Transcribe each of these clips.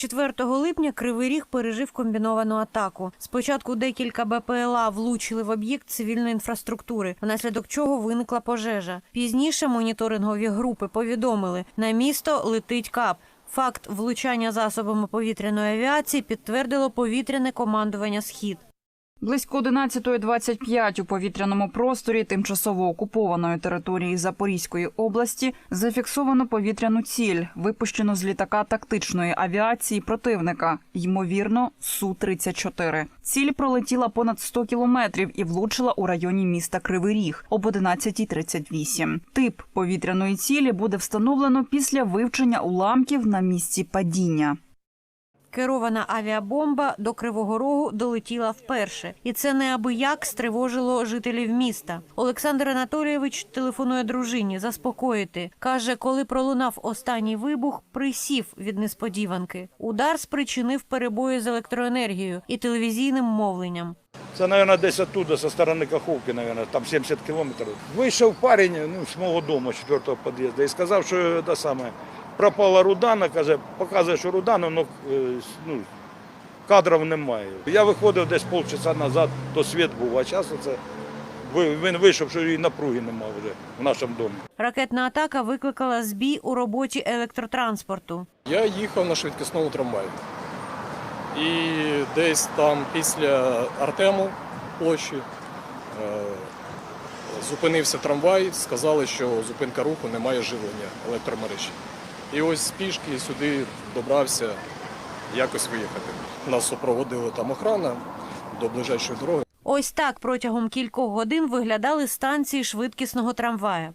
4 липня Кривий Ріг пережив комбіновану атаку. Спочатку декілька БПЛА влучили в об'єкт цивільної інфраструктури, внаслідок чого виникла пожежа. Пізніше моніторингові групи повідомили, на місто летить кап. Факт влучання засобами повітряної авіації підтвердило повітряне командування Схід. Близько 11.25 у повітряному просторі тимчасово окупованої території Запорізької області зафіксовано повітряну ціль, випущену з літака тактичної авіації противника, ймовірно, Су-34. Ціль пролетіла понад 100 кілометрів і влучила у районі міста Кривий Ріг об 11.38. Тип повітряної цілі буде встановлено після вивчення уламків на місці падіння. Керована авіабомба до Кривого Рогу долетіла вперше, і це неабияк стривожило жителів міста. Олександр Анатолійович телефонує дружині заспокоїти. каже, коли пролунав останній вибух, присів від несподіванки. Удар спричинив перебої з електроенергією і телевізійним мовленням. Це, мабуть, десь оттуда, со сторони Каховки, мабуть, там 70 кілометрів. Вийшов парень ну, з мого дому, з четвертого під'їзду, і сказав, що те саме, пропала Рудана, каже, показує, що Рудана, ну, е, ну, кадрів немає. Я виходив десь полчаса назад, то світ був, а зараз це він вийшов, що і напруги немає вже в нашому домі. Ракетна атака викликала збій у роботі електротранспорту. Я їхав на швидкісному трамваї. І десь там після Артему площі е, зупинився трамвай, сказали, що зупинка руху немає живлення електромережі. І ось пішки сюди добрався якось виїхати. Нас супроводила там охрана до ближайшої дороги. Ось так протягом кількох годин виглядали станції швидкісного трамвая.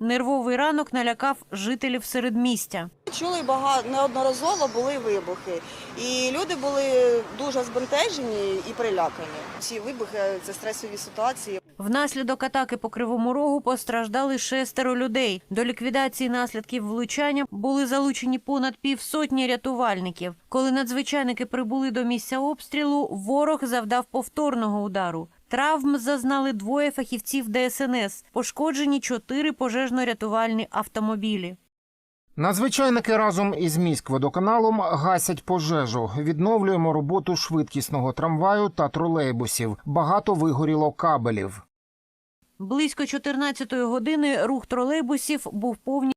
Нервовий ранок налякав жителів середмістя. Чули багато неодноразово були вибухи, і люди були дуже збентежені і прилякані. Ці вибухи це стресові ситуації. Внаслідок атаки по Кривому Рогу постраждали шестеро людей. До ліквідації наслідків влучання були залучені понад півсотні рятувальників. Коли надзвичайники прибули до місця обстрілу, ворог завдав повторного удару. Травм зазнали двоє фахівців ДСНС. Пошкоджені чотири пожежно-рятувальні автомобілі. Надзвичайники разом із міськводоканалом гасять пожежу. Відновлюємо роботу швидкісного трамваю та тролейбусів. Багато вигоріло кабелів. Близько 14-ї години рух тролейбусів був повністю